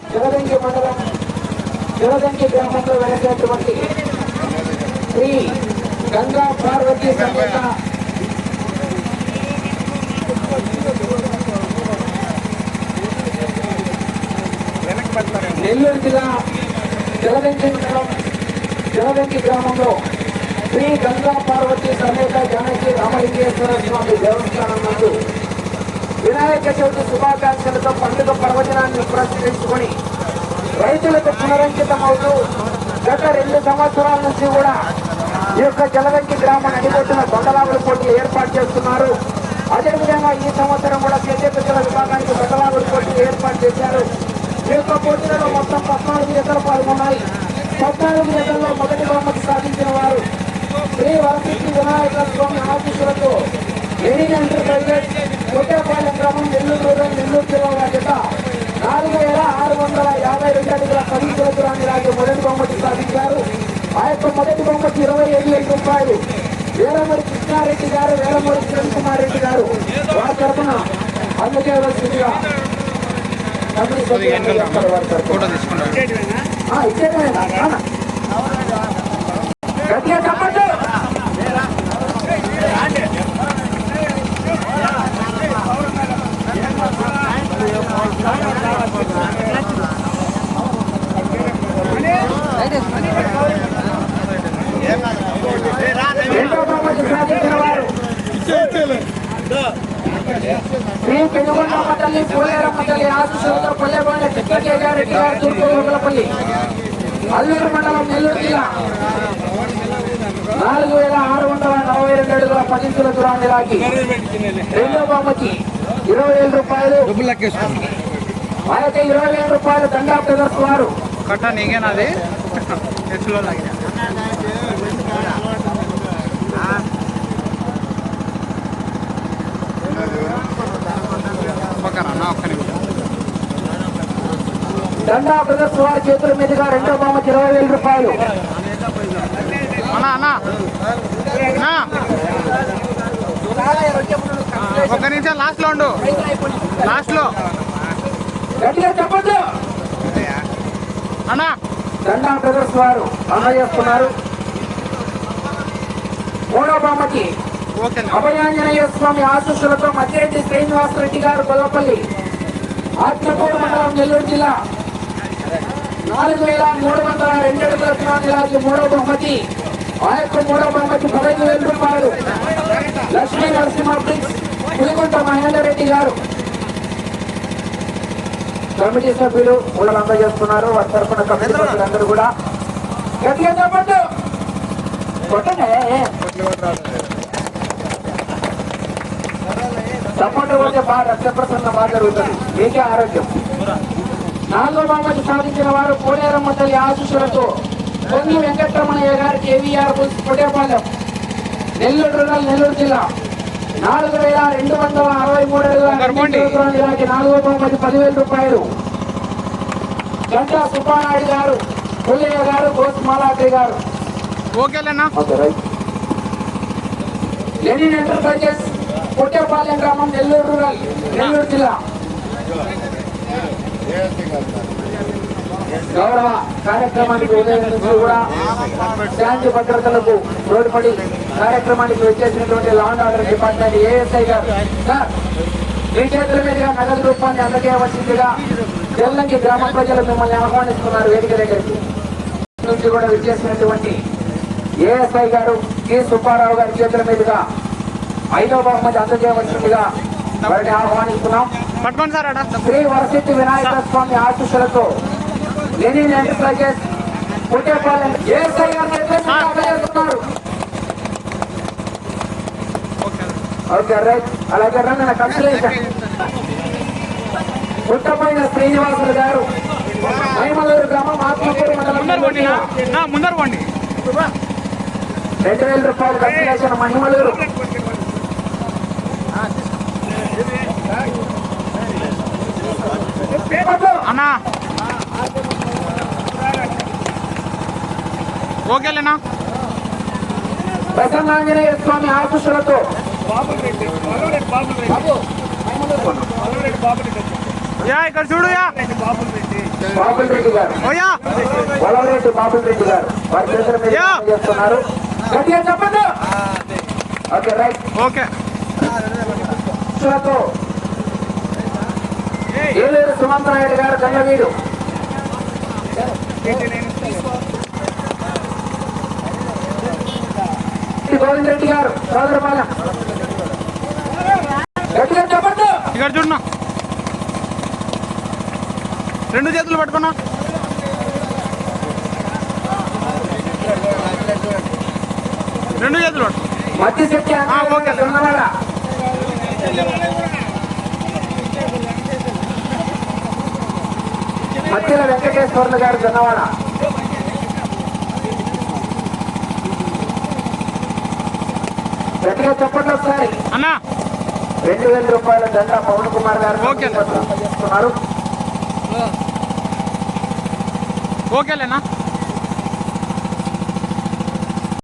జలదంకి మండలం జలదంకి గ్రామంలో వెలిసినటువంటి శ్రీ గంగా పార్వతి సమేత నెల్లూరు జిల్లా జలదంకి మండలం జలదంకి గ్రామంలో శ్రీ గంగా పార్వతి సమేత జానకి రామలింగేశ్వర స్వామి దేవస్థానం నందు వినాయక చవితి శుభాకాంక్షలతో పండుగ పర్వదినాన్ని పురస్కరించుకొని రైతులకు పునరంకితమవుతూ గత రెండు సంవత్సరాల నుంచి కూడా ఈ యొక్క జలగంకి గ్రామం నడిబొట్టున దొండలాగుల పోటీలు ఏర్పాటు చేస్తున్నారు. అదేవిధంగా ఈ సంవత్సరం కూడా సేద్యపెద్దల విభాగానికి దొండలాగుల పోటీలు ఏర్పాటు చేశారు. ఈ యొక్క పోటీలలో మొత్తం పద్నాలుగు జతలు పాల్గొన్నాయి. పద్నాలుగు జతల్లో మొదటి బహుమతి సాధించిన వారు శ్రీ వరసిద్ధి వినాయక స్వామి ఆశీస్సులతో ఎడిన్ ఎంటర్ప్రైజెస్ కొట్టేపాలెం గ్రామం నెల్లూరు రూరల్ నెల్లూరు జిల్లా బాధ్యత నాలుగు వేల ఆరు వందల యాభై రెండు అడుగుల పది కిలోగ్రాముల రాజు మొదటి బహుమతి సాధించారు. ఆ యొక్క మొదటి బహుమతి ఇరవై ఐదు వేల రూపాయలు. వేలమూరి కృష్ణారెడ్డి గారు వేలమూరి కిరణ్ కుమార్ రెడ్డి గారు వారి తరఫున అందుకే వస్తుందిగా కమిటీ సభ్యులు చెప్తారు వారి తరఫున. ఫోటో తీసుకుంటాం ఆ, ఇచ్చేదేనా? రానా? గట్టిగా చెప్పండి రెండో బహుమతి సాధించిన వారు శ్రీ పెనుగొండ మండలి పోలేరమ్మ తల్లి ఆశీస్సులతో పల్లెబండ చిక్కకే గారి గారు తూర్పు ఊరులపల్లి అల్లూరు మండలం నెల్లూరు జిల్లా నాలుగు వేల ఆరు వందల నలభై రెండు అడుగుల పది కిలో దూరాన్ని లాగి రెండో బహుమతి ఇరవై వేల రూపాయలు ఆయనకి ఇరవై వేల రూపాయలు దండా వారు. కట్ట నీకేనాది? ఎస్లో లాగిన దండా బ్రదర్స్ వారి చేతుల మీదుగా రెండో బహుమతి ఇరవై వేల రూపాయలు. ఒక్క నిమిషం లాస్ట్లో ఉండు. లాస్ట్లో గట్టిగా చెప్పండి అన్న. దండా బ్రదర్స్ వారు అందజేస్తున్నారు మూడో బహుమతి ఓకే. అభయాంజనేయ స్వామి ఆశీస్సులతో మధ్యరెడ్డి శ్రీనివాసరెడ్డి గారు గొల్లపల్లి ఆత్మకూరు మండలం నెల్లూరు జిల్లా నాలుగు వేల మూడు వందల రెండు అడుగుల మూడో బహుమతి ఆ యొక్క మూడో బహుమతి పదహైదు వేల రూపాయలు లక్ష్మీ నరసింహ ప్రిన్స్ పులిగుంట మహేందర్ రెడ్డి గారు. కమిటీ సభ్యులు ఊళ్ళని అందజేస్తున్నారు. వారి తరఫున కమిటీ సభ్యులందరూ కూడా గట్టిగా చెప్పండి. సపోర్ట్ కొడితే బాగా రక్త ప్రసరణ బాగా జరుగుతుంది. మీకే ఆరోగ్యం. నాలుగో బహుమతి సాధించిన వారు కోడేరమ్మ తల్లి ఆశీస్సులతో పొంగి వెంకటరమణయ్య గారి కేవీఆర్ కొట్టేపాలెం నెల్లూరు రూరల్ నెల్లూరు జిల్లా. నాలుగు వేల రెండు వందల అరవై మూడు నాలుగో పదివేల రూపాయలు. గంటా సుబ్బానాయుడు గారు పుల్లయ్య గారు గోస్మాలాద్రి గారు. లెనిన్ ఎంటర్ప్రైజెస్ పుట్టేపాలెం గ్రామం నెల్లూరు రూరల్ నెల్లూరు జిల్లా. గౌరవ కార్యక్రమానికి కూడా శాంతి భద్రతలకు తోడ్పడి కార్యక్రమానికి వచ్చేసినటువంటి law and order department ASI గారు. సార్ మీ చేతుల మీదుగా నగదు రూపాన్ని అందజేయవలసిందిగా తెల్లంకి గ్రామ ప్రజలు మిమ్మల్ని ఆహ్వానిస్తున్నారు వేదిక దగ్గరికి. నుంచి కూడా విచ్చేసినటువంటి ఏఎస్ఐ గారు కె సుబ్బారావు గారి చేతుల మీదుగా ఐదో బహుమతి అందజేయవలసిందిగా వారిని ఆహ్వానిస్తున్నాం. శ్రీ వరసిద్ధి వినాయక స్వామి ఆశీస్సులతో లెనిన్ ఎంటర్ప్రైజెస్ పుట్టేపాలెం ఏఎస్ఐ గారు అందజేస్తున్నారు. Okay right. అలాగే రండి నా కంప్లైంట్ పుట్టపోయిన శ్రీనివాసులు గారు మైమలూరు గ్రామం ఆత్మకూరు మండలం రెండు వేల రూపాయలు కన్సిలేషన్ మహిమలూరు. అన్న. ఓకేలేనా ప్రసన్నాంజనేయ స్వామి ఆశీస్సులతో యా ఇక్కడ చూడు యా. బాబులు రెడ్డి గారు ఓయా వలవరెడ్డి బాబుల్ రెడ్డి గారు వారి చేతుల మీద యా. చేస్తున్నారు గట్టిగా చెప్పండి ఓకే. రైట్ ఓకే తో ఏలేరు సుమంత్ నాయుడు గారు గంగవీడు గోవింద్ రెడ్డి గారు గట్టిగా చెప్పండి. ఇక్కడ చూడనా? రెండు చేతులు పట్టుకున్నా. రెండు చేతులు పట్టు. మధ్య శక్తి ఆ, ఓకే. సున్నవాడ మధ్యల వెంకటేశ్వర్లు గారు జొన్నవాడ గట్టిగా చెప్పండి ఒకసారి. అన్నా. రెండు వేల రూపాయల దండ పవన్ కుమార్ గారు ఓకే. చేస్తున్నారు. ఓకేలేనా